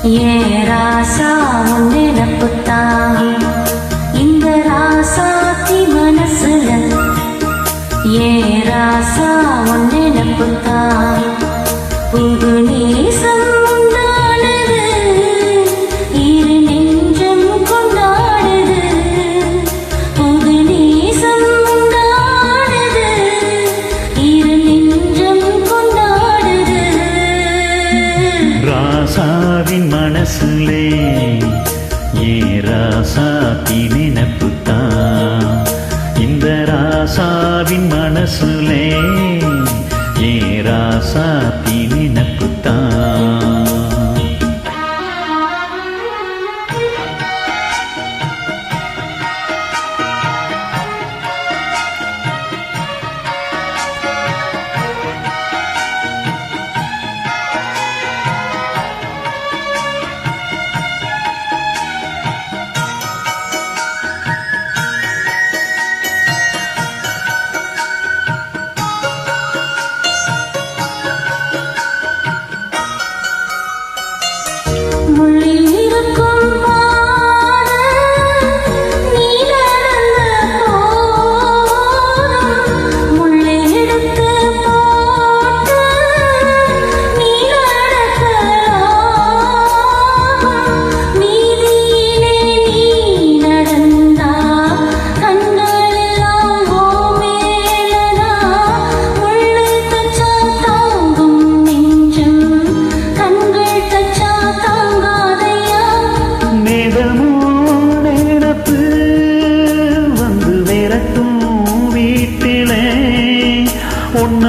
ராசா நினப்புத்தான் இந்த ராசாத்தி மனசுல ஏ ராசா நினப்புத்தான் புது நேசம் உண்டானது மனசுல ஏ ராசாத்தி நினப்புத்தான். இந்த ராசாவின் மனசுலே ஏ ராசாத்தி நினப்புத்தான்.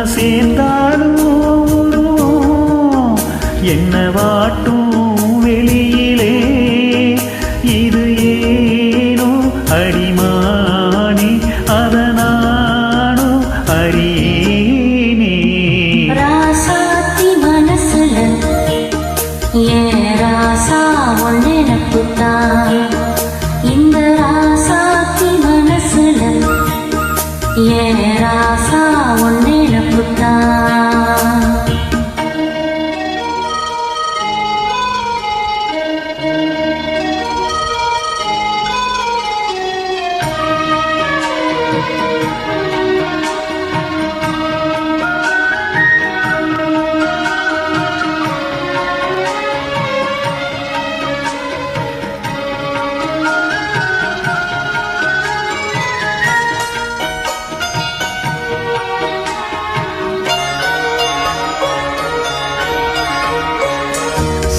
சேர்ந்தாலும் என்ன வாட்டும்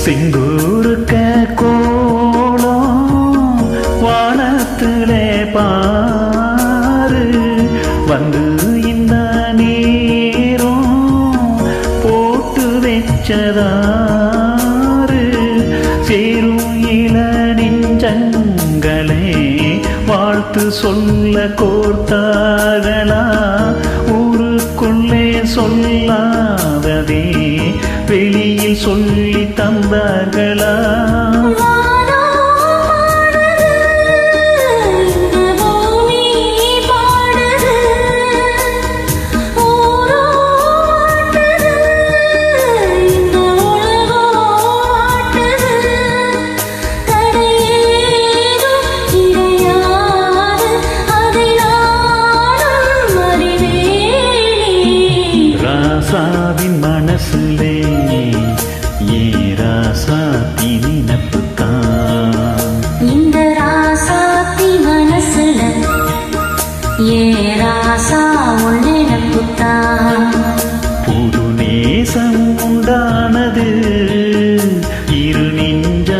சிங்கூருக்க கோலம் வானத்திலே பாரு. வந்து இந்த நேரம் போட்டு வச்சதாரு. சேரும் இளநெஞ்சங்களே வாழ்த்து சொல்ல கோர்த்தார்களா. சொல்லி தந்தார்களா? ராசாவின் மனசிலே ராசாத்தி நினப்புத்தான். இந்த ராசாத்தி மனசுல ஏ ராசா நினப்புத்தான். புது நேசம் உண்டானது இரு நெஞ்சம்